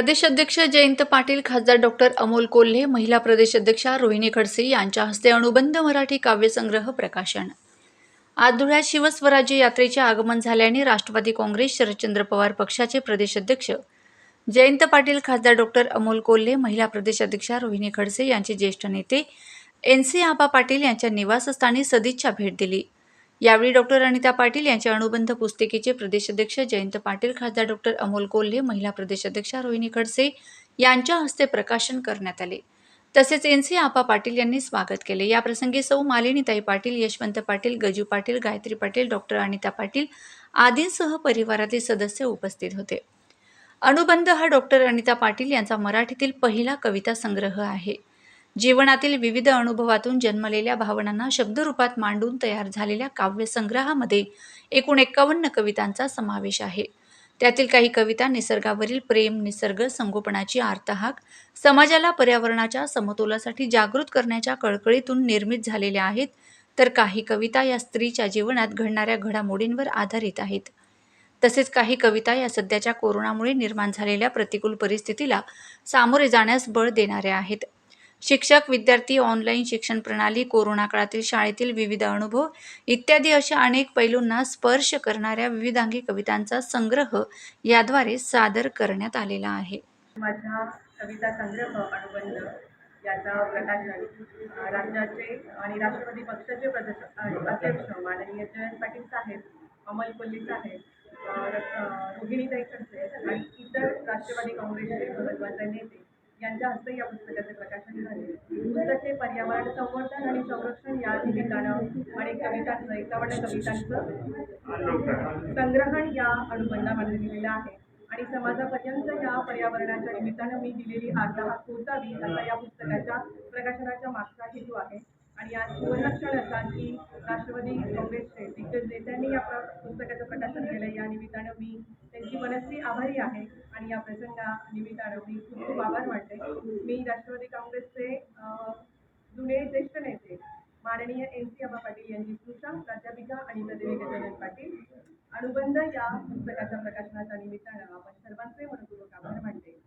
प्रदेशाध्यक्ष जयंत पाटील खासदार डॉक्टर अमोल कोल्हे महिला प्रदेश अध्यक्षा रोहिणी खडसे यांच्या हस्ते अनुबंध मराठी काव्यसंग्रह प्रकाशन. आज धुळ्यात शिवस्वराज्य यात्रेचे आगमन झाल्याने राष्ट्रवादी काँग्रेस शरदचंद्र पवार पक्षाचे प्रदेशाध्यक्ष जयंत पाटील खासदार डॉक्टर अमोल कोल्हे महिला प्रदेश अध्यक्षा रोहिणी खडसे यांचे ज्येष्ठ नेते एन सी आबा पाटील यांच्या निवासस्थानी सदिच्छा भेट दिली. यावेळी डॉक्टर अनिता पाटील यांच्या अनुबंध पुस्तिकेचे प्रदेशाध्यक्ष जयंत पाटील खासदार डॉक्टर अमोल कोल्हे महिला प्रदेशाध्यक्षा रोहिणी खडसे यांच्या हस्ते प्रकाशन करण्यात आले. तसेच एन सी आपा पाटील यांनी स्वागत केले. याप्रसंगी सौ मालिनीताई पाटील यशवंत पाटील गजू पाटील गायत्री पाटील डॉक्टर अनिता पाटील आदींसह परिवारातील सदस्य उपस्थित होते. अनुबंध हा डॉक्टर अनिता पाटील यांचा मराठीतील पहिला कविता संग्रह आहे. जीवनातील विविध अनुभवातून जन्मलेल्या भावनांना शब्दरूपात मांडून तयार झालेल्या काव्यसंग्रहामध्ये एकूण एक्कावन्न कवितांचा समावेश आहे. त्यातील काही कविता निसर्गावरील प्रेम निसर्ग संगोपनाची आर्तहाक समाजाला पर्यावरणाच्या समतोलासाठी जागृत करण्याच्या कळकळीतून निर्मित झालेल्या आहेत तर काही कविता या स्त्रीच्या जीवनात घडणाऱ्या घडामोडींवर आधारित आहेत. तसेच काही कविता या सध्याच्या कोरोनामुळे निर्माण झालेल्या प्रतिकूल परिस्थितीला सामोरे जाण्यास बळ देणाऱ्या आहेत. शिक्षक विद्यार्थी ऑनलाईन शिक्षण प्रणाली कोरोना काळातील शाळेतील विविध अनुभव इत्यादी अशा अनेक पैलूंना स्पर्श करणाऱ्या विविधांगी कवितांचा संग्रह याद्वारे सादर करण्यात आलेला आहे. माझा कविता संग्रह अनुबंध याचा प्रकाशन राज्याचे आणि राष्ट्रवादी पक्षाचे प्रदेश अध्यक्ष माननीय जयंत पाटील साहेब अमल कोल्हे साहेब अ, र- अ, रोहिणीताई खडसे आणि इतर राष्ट्रवादी काँग्रेसचे महत्त्वाचे नेते यांच्या हस्ते या पुस्तकाचे प्रकाशन झाले. पुस्तक हे पर्यावरण संवर्धन आणि संरक्षण या निमित्तानं अनेक कवितांचं एकावन्न कवितांचं संग्रहण या अनुबंधामध्ये दिलेलं आहे. आणि समाजापर्यंत या पर्यावरणाच्या निमित्तानं मी दिलेली आग्रह पोचावी असा या पुस्तकाच्या प्रकाशनाच्या मागचा हेतू आहे. आणि आज सुवर्णक्षण असा की राष्ट्रवादी काँग्रेसचे दिग्गज नेत्यांनी या पुस्तकाचं प्रकाशन केलं या निमित्तानं मी त्यांची मनस्वी आभारी आहे आणि या प्रसंगा निमित्तानं मी खूप खूप आभार मानते. मी राष्ट्रवादी काँग्रेसचे जुने ज्येष्ठ नेते माननीय एन सी आबा पाटील यांची स्मृषा प्राध्यापिका आणि प्रदेवी गजानन पाटील अनुबंध या पुस्तकाच्या प्रकाशनाच्या निमित्तानं आपण सर्वांचे मनपूर्वक आभार मानते.